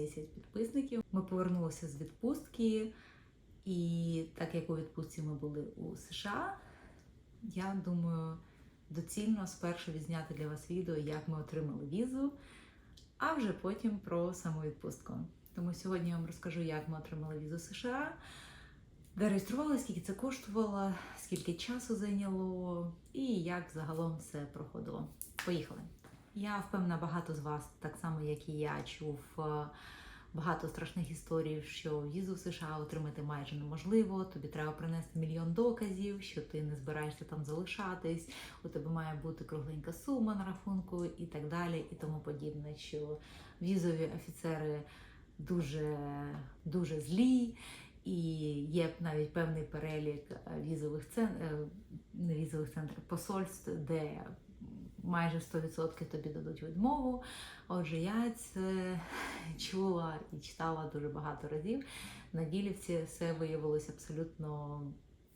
10 підписників. Ми повернулися з відпустки, і так як у відпустці ми були у США, я думаю, доцільно спершу відзняти для вас відео, як ми отримали візу, а вже потім про саму відпустку. Тому сьогодні я вам розкажу, як ми отримали візу США, де реєстрували, скільки це коштувало, скільки часу зайняло і як загалом все проходило. Поїхали! Я впевнена, багато з вас, так само як і я, чув е, багато страшних історій, що візу в США отримати майже неможливо. Тобі треба принести мільйон доказів, що ти не збираєшся там залишатись, у тебе має бути кругленька сума на рахунку і так далі, і тому подібне. Що візові офіцери дуже дуже злі. І є навіть певний перелік е, візових центрів, не візових центрів посольств, де майже 100% тобі дадуть відмову. Отже, я це чула і читала дуже багато разів. На ділі це все виявилося абсолютно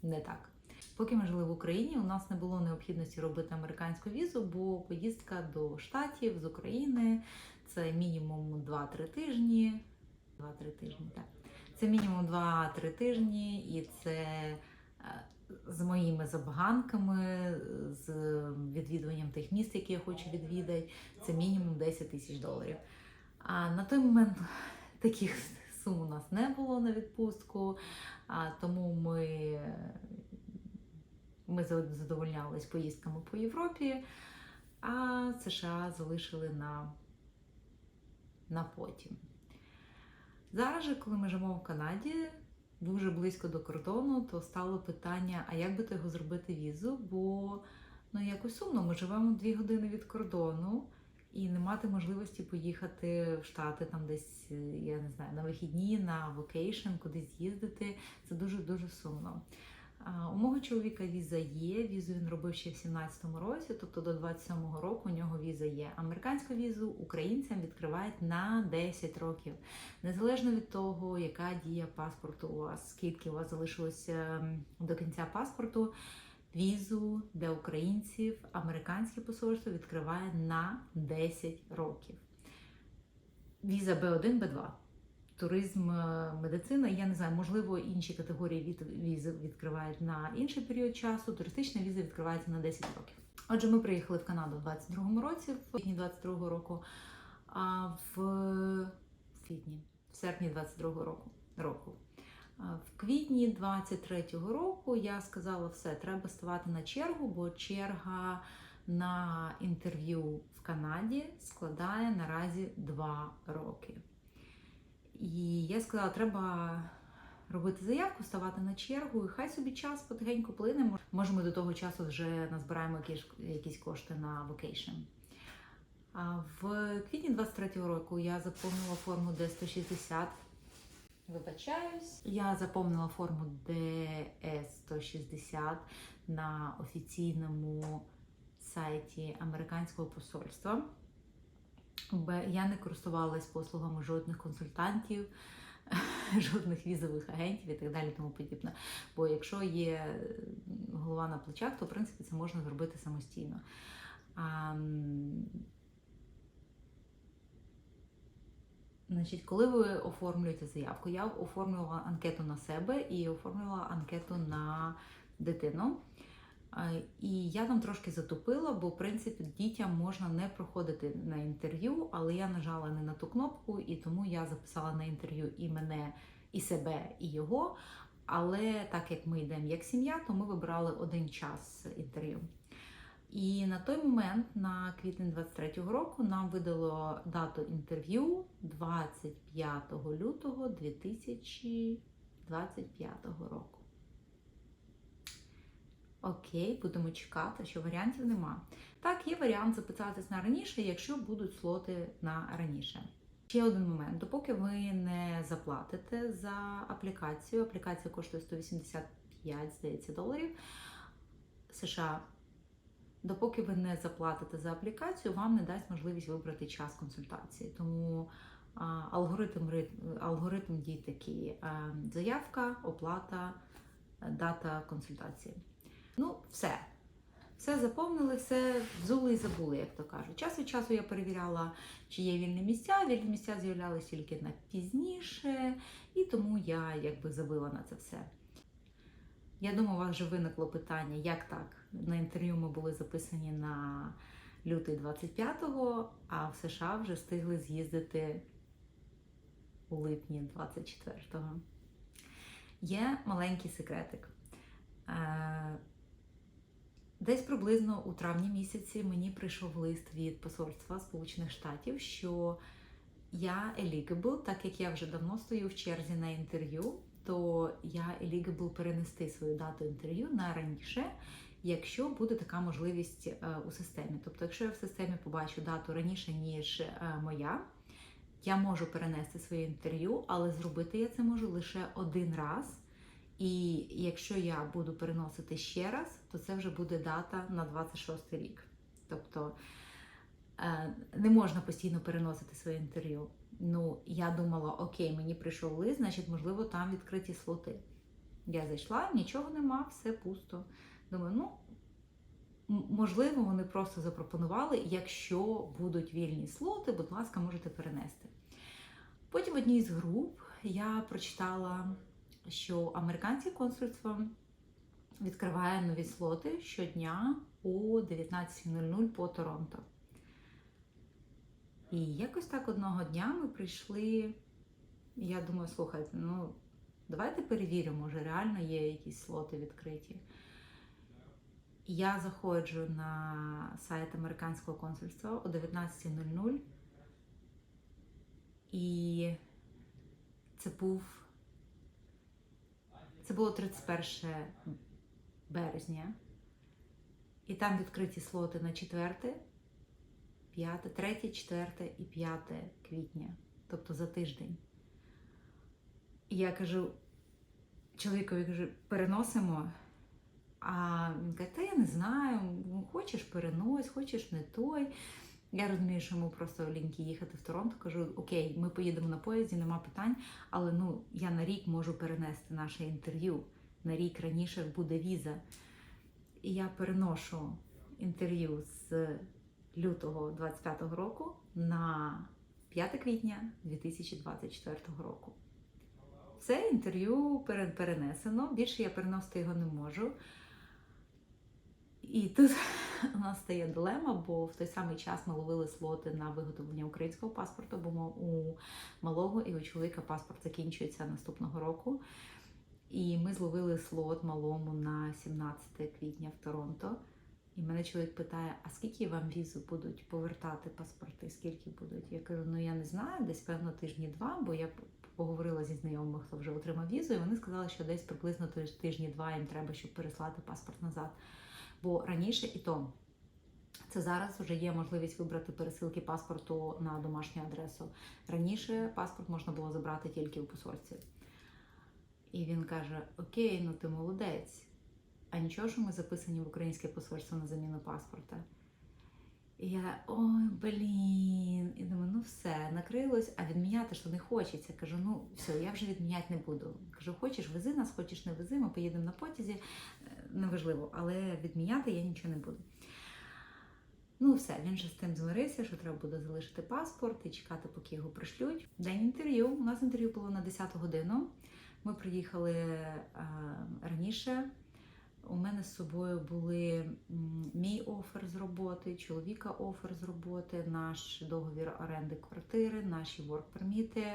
не так. Поки ми жили в Україні, у нас не було необхідності робити американську візу, бо поїздка до Штатів з України це мінімум 2-3 тижні. 2-3 тижні, так. Це мінімум 2-3 тижні, і це е, з моїми забаганками, з відвідуванням тих міст, які я хочу відвідати, це мінімум 10 тисяч доларів. А на той момент таких сум у нас не було на відпустку, а тому ми, ми задовольнялись поїздками по Європі, а США залишили на, на потім. Зараз же, коли ми живемо в Канаді, дуже близько до кордону, то стало питання: а як би того зробити візу? Бо ну якось сумно, ми живемо дві години від кордону і не мати можливості поїхати в Штати, там десь, я не знаю, на вихідні, на вокейшн, кудись їздити. Це дуже дуже сумно. У мого чоловіка віза є. Візу він робив ще в 17-му році, тобто до 27-го року у нього віза є. Американську візу українцям відкривають на 10 років, незалежно від того, яка дія паспорту у вас, скільки у вас залишилося до кінця паспорту. Візу для українців американське посольство відкриває на 10 років. Віза Б1, Б2 туризм, е, медицина. Я не знаю, можливо, інші категорії від візи відкривають на інший період часу. Туристична віза відкривається на 10 років. Отже, ми приїхали в Канаду в 22-му році, в квітні 22-го року, а в квітні, в серпні 22-го року. року. В квітні 23-го року я сказала, все, треба ставати на чергу, бо черга на інтерв'ю в Канаді складає наразі 2 роки. І я сказала, треба робити заявку, ставати на чергу, і хай собі час потихеньку плине. Може, ми до того часу вже назбираємо якісь, кошти на вокейшн. В квітні 23-го року я заповнила форму D160. Вибачаюсь, я заповнила форму DS160 на офіційному сайті американського посольства. Я не користувалась послугами жодних консультантів, жодних візових агентів і так далі, тому подібне. Бо якщо є голова на плечах, то в принципі це можна зробити самостійно. А, Значить, коли ви оформлюєте заявку, я оформлювала анкету на себе і оформлювала анкету на дитину. І я там трошки затупила, бо в принципі дітям можна не проходити на інтерв'ю, але я нажала не на ту кнопку, і тому я записала на інтерв'ю і мене, і себе, і його. Але так як ми йдемо як сім'я, то ми вибрали один час інтерв'ю. І на той момент, на квітень 23-го року, нам видало дату інтерв'ю 25 лютого 2025 року. Окей, будемо чекати, що варіантів нема. Так, є варіант записатись на раніше, якщо будуть слоти на раніше. Ще один момент: допоки ви не заплатите за аплікацію, аплікація коштує 185, здається, доларів США. Допоки ви не заплатите за аплікацію, вам не дасть можливість вибрати час консультації. Тому а, алгоритм алгоритм дій такий: а, заявка, оплата, дата консультації. Ну, все. Все заповнили, все взули і забули, як то кажуть. Час від часу я перевіряла, чи є вільні місця. Вільні місця з'являлися тільки на пізніше, і тому я якби забила на це все. Я думаю, у вас вже виникло питання, як так? На інтерв'ю ми були записані на лютий 25-го, а в США вже встигли з'їздити у липні 24-го. Є маленький секретик. Десь приблизно у травні місяці мені прийшов лист від Посольства Сполучених Штатів, що я eligible, так як я вже давно стою в черзі на інтерв'ю, то я eligible перенести свою дату інтерв'ю на раніше, якщо буде така можливість е, у системі. Тобто, якщо я в системі побачу дату раніше, ніж е, моя, я можу перенести своє інтерв'ю, але зробити я це можу лише один раз. І якщо я буду переносити ще раз, то це вже буде дата на 26 рік. Тобто е, не можна постійно переносити своє інтерв'ю. Ну, я думала, окей, мені прийшов лист, значить, можливо, там відкриті слоти. Я зайшла, нічого нема, все пусто. Думаю, ну, можливо, вони просто запропонували, якщо будуть вільні слоти, будь ласка, можете перенести. Потім в одній з груп я прочитала що американське консульство відкриває нові слоти щодня у 19.00 по Торонто. І якось так одного дня ми прийшли. Я думаю, слухайте, ну давайте перевіримо, може реально є якісь слоти відкриті. Я заходжу на сайт американського консульства о 19.00. І це був це було 31 березня. І там відкриті слоти на 4, 5, 3, 4 і 5 квітня, тобто за тиждень. І я кажу, чоловікові кажу, переносимо. А він каже, та я не знаю, хочеш перенось, хочеш не той. Я розумію, що йому просто ліньки їхати в Торонто. Кажу, окей, ми поїдемо на поїзді, нема питань, але ну я на рік можу перенести наше інтерв'ю. На рік раніше буде віза. І я переношу інтерв'ю з лютого 25-го року на 5 квітня 2024 року. Все інтерв'ю перенесено. Більше я переносити його не можу. І тут у нас стає дилема, бо в той самий час ми ловили слоти на виготовлення українського паспорту, бо у малого і у чоловіка паспорт закінчується наступного року. І ми зловили слот малому на 17 квітня в Торонто. І мене чоловік питає: а скільки вам візу будуть повертати паспорти? Скільки будуть? Я кажу, ну я не знаю, десь певно тижні два, бо я поговорила зі знайомими, хто вже отримав візу, і вони сказали, що десь приблизно тижні-два їм треба, щоб переслати паспорт назад. Бо раніше і то це зараз вже є можливість вибрати пересилки паспорту на домашню адресу. Раніше паспорт можна було забрати тільки у посольстві. І він каже: Окей, ну ти молодець. А нічого, що ми записані в українське посольство на заміну паспорта. І я ой, блін. І думаю, ну все, накрилось, а відміняти що не хочеться. Кажу, ну все, я вже відміняти не буду. Кажу, хочеш, вези нас, хочеш не вези, ми поїдемо на потязі, неважливо, але відміняти я нічого не буду. Ну, все, він же з тим змирився, що треба буде залишити паспорт і чекати, поки його пришлють. День інтерв'ю. У нас інтерв'ю було на 10 годину. Ми приїхали е, раніше. У мене з собою були мій офер з роботи, чоловіка офер з роботи, наш договір оренди квартири, наші ворк-перміти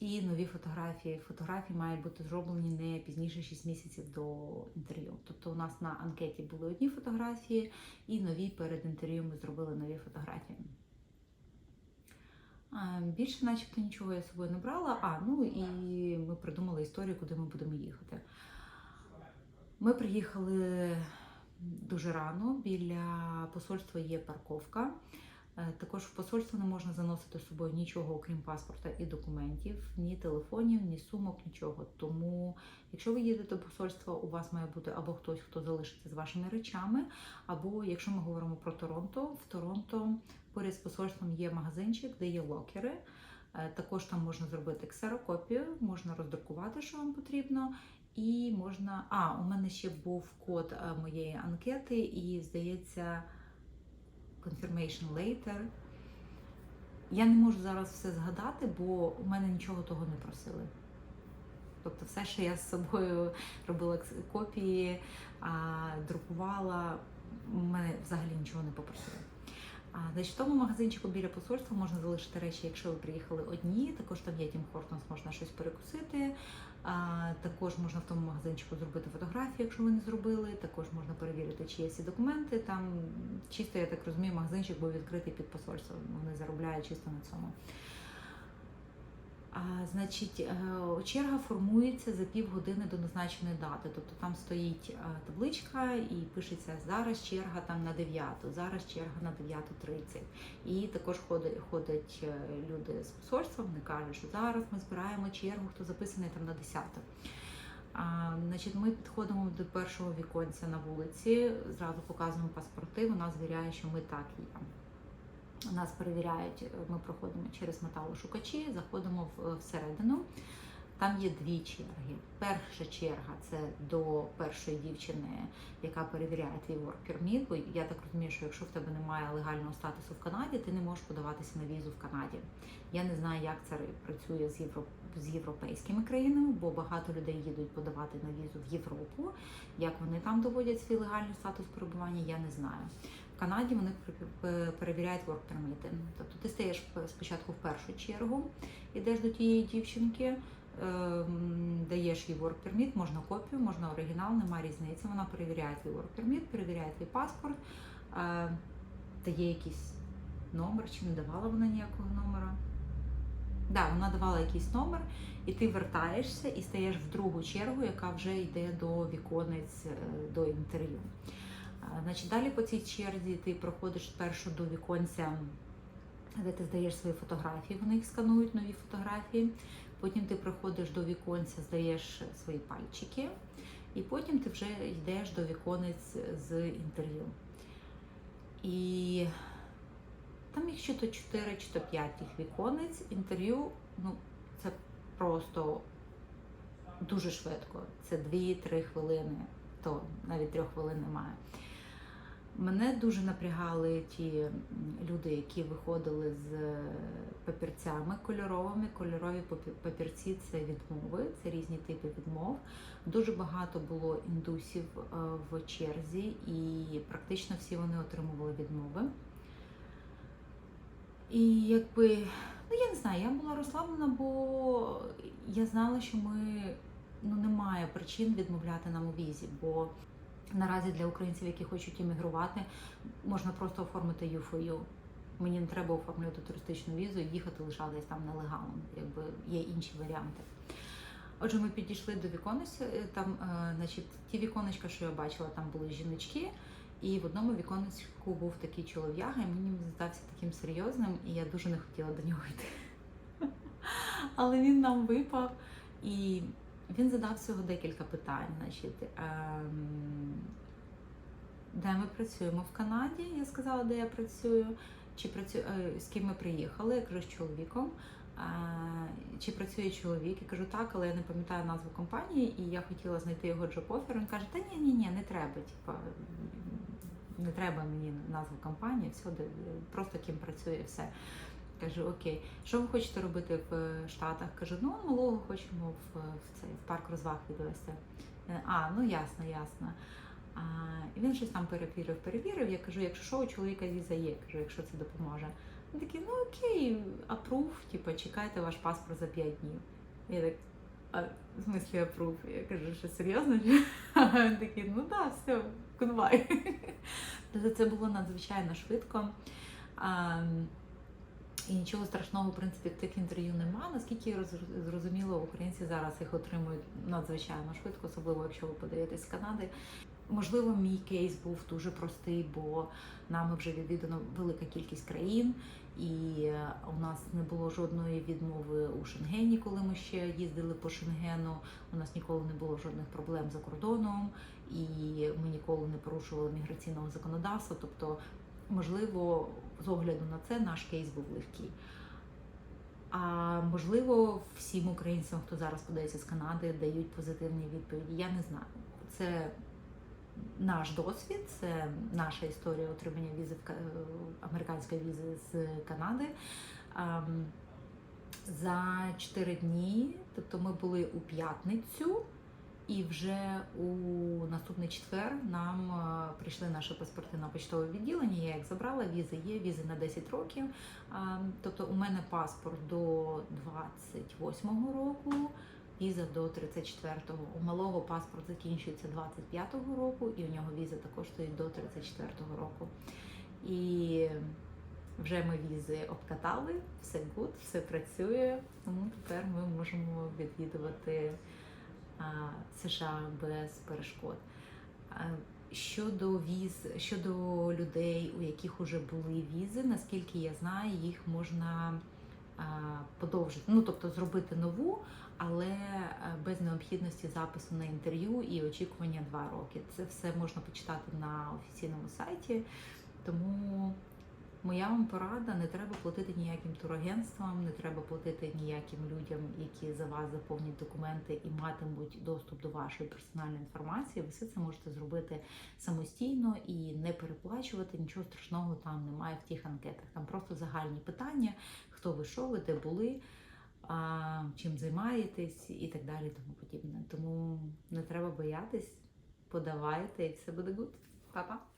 і нові фотографії. Фотографії мають бути зроблені не пізніше 6 місяців до інтерв'ю. Тобто у нас на анкеті були одні фотографії, і нові перед інтерв'ю ми зробили нові фотографії. Більше, начебто, нічого я з собою не брала. А, ну і ми придумали історію, куди ми будемо їхати. Ми приїхали дуже рано. Біля посольства є парковка. Е, також в посольство не можна заносити з собою нічого, окрім паспорта і документів, ні телефонів, ні сумок, нічого. Тому, якщо ви їдете до посольства, у вас має бути або хтось, хто залишиться з вашими речами, або якщо ми говоримо про Торонто, в Торонто поряд з посольством є магазинчик, де є локери. Е, також там можна зробити ксерокопію, можна роздрукувати, що вам потрібно, І можна. А, у мене ще був код е, моєї анкети, і здається, confirmation later. Я не можу зараз все згадати, бо у мене нічого того не просили. Тобто, все, що я з собою робила копії, друкувала, у мене взагалі нічого не попросили. А, значить, в тому магазинчику біля посольства можна залишити речі, якщо ви приїхали одні. Також там є Тім Хортонс, можна щось перекусити. Також можна в тому магазинчику зробити фотографії, якщо ви не зробили. Також можна перевірити, чи є всі документи. Там чисто, я так розумію, магазинчик був відкритий під посольством. Вони заробляють чисто на цьому. Значить, е, черга формується за півгодини до назначеної дати. Тобто там стоїть е, табличка і пишеться зараз черга там на 9, зараз черга на 9.30. І також ходять, ходять е, люди з посольства, вони кажуть, що зараз ми збираємо чергу, хто записаний там на 10. А, значить, ми підходимо до першого віконця на вулиці, зразу показуємо паспорти, вона звіряє, що ми так і є. Нас перевіряють, ми проходимо через металошукачі, заходимо всередину. Там є дві черги. Перша черга це до першої дівчини, яка перевіряє твій work бо я так розумію, що якщо в тебе немає легального статусу в Канаді, ти не можеш подаватися на візу в Канаді. Я не знаю, як це працює з, євро... з європейськими країнами, бо багато людей їдуть подавати на візу в Європу. Як вони там доводять свій легальний статус перебування, я не знаю. Канаді вони пер- пер- перевіряють work permit. Тобто ти стаєш спочатку в першу чергу, йдеш до тієї дівчинки, ем, даєш їй work permit, можна копію, можна оригінал, немає різниці. Вона перевіряє твій work permit, перевіряє твій паспорт, е, дає якийсь номер, чи не давала вона ніякого номера. Да, вона давала якийсь номер, і ти вертаєшся і стаєш в другу чергу, яка вже йде до віконець е, до інтерв'ю. Значить, далі по цій черзі ти проходиш спершу до віконця, де ти здаєш свої фотографії, вони їх сканують, нові фотографії. Потім ти проходиш до віконця, здаєш свої пальчики, і потім ти вже йдеш до віконець з інтерв'ю. І там їх чи то 4, чи то 5 тих віконець. Інтерв'ю, ну, це просто дуже швидко. Це 2-3 хвилини, то навіть 3 хвилин немає. Мене дуже напрягали ті люди, які виходили з е, папірцями кольоровими. Кольорові папі- папірці це відмови, це різні типи відмов. Дуже багато було індусів е, в черзі, і практично всі вони отримували відмови. І якби, ну я не знаю, я була розслаблена, бо я знала, що ми ну немає причин відмовляти нам у візі, бо наразі для українців, які хочуть іммігрувати, можна просто оформити U4U. Мені не треба оформлювати туристичну візу і їхати лишатись там нелегально, якби є інші варіанти. Отже, ми підійшли до віконечка, е, там, е, значить, ті віконечка, що я бачила, там були жіночки, і в одному віконечку був такий чолов'яга, і мені він здався таким серйозним, і я дуже не хотіла до нього йти. Але він нам випав, і він задав всього декілька питань. Значить, ем, де ми працюємо в Канаді? Я сказала, де я працюю. Чи працюю е, з ким ми приїхали? Я кажу з чоловіком. Е, Чи працює чоловік? Я кажу так, але я не пам'ятаю назву компанії, і я хотіла знайти його джоб-офер. Він каже: Та ні, ні, ні, не треба. Типа не треба мені назву компанії, все просто ким працює, все. Кажу, окей, що ви хочете робити в е, Штатах? Кажу, ну малого хочемо в, в цей в парк розваг відвести. Е, А, ну ясно, ясно. А, і він щось там перевірив, перевірив. Я кажу, якщо що, у чоловіка віза є, кажу, якщо це допоможе. Він такий, ну окей, апрув, типу, чекайте ваш паспорт за 5 днів. Я так, а в смислі апрув? Я кажу, що серйозно? А він такий, ну так, все, goodbye. Тобто це було надзвичайно швидко. І нічого страшного, в принципі, в тих інтерв'ю нема. Наскільки я зрозуміла, українці зараз їх отримують надзвичайно швидко, особливо якщо ви подаєтесь з Канади. Можливо, мій кейс був дуже простий, бо нами вже відвідано велика кількість країн, і е, у нас не було жодної відмови у Шенгені, коли ми ще їздили по Шенгену. У нас ніколи не було жодних проблем за кордоном, і ми ніколи не порушували міграційного законодавства. Тобто, можливо, з огляду на це наш кейс був легкий. А можливо, всім українцям, хто зараз подається з Канади, дають позитивні відповіді. Я не знаю. Це наш досвід, це наша історія отримання візи в американської візи з Канади. За 4 дні, тобто ми були у п'ятницю, і вже у наступний четвер нам е, прийшли наші паспорти на почтове відділення. Я їх забрала, візи є, візи на 10 років. Тобто у мене паспорт до 28-го року, віза до 34-го. У малого паспорт закінчується 25-го року, і у нього віза також стоїть до 34-го року. І вже ми візи обкатали, все гуд, все працює. Тому тепер ми можемо відвідувати США без перешкод. Щодо віз, щодо людей, у яких вже були візи, наскільки я знаю, їх можна подовжити. Ну тобто зробити нову, але без необхідності запису на інтерв'ю і очікування два роки. Це все можна почитати на офіційному сайті. Тому моя вам порада: не треба платити ніяким турагентствам, не треба платити ніяким людям, які за вас заповнять документи і матимуть доступ до вашої персональної інформації. Ви все це можете зробити самостійно і не переплачувати. Нічого страшного там немає в тих анкетах. Там просто загальні питання: хто ви, що ви, де були. А, чим займаєтесь і так далі, тому подібне. Тому не треба боятись, подавайте і все буде гуд. Па-па!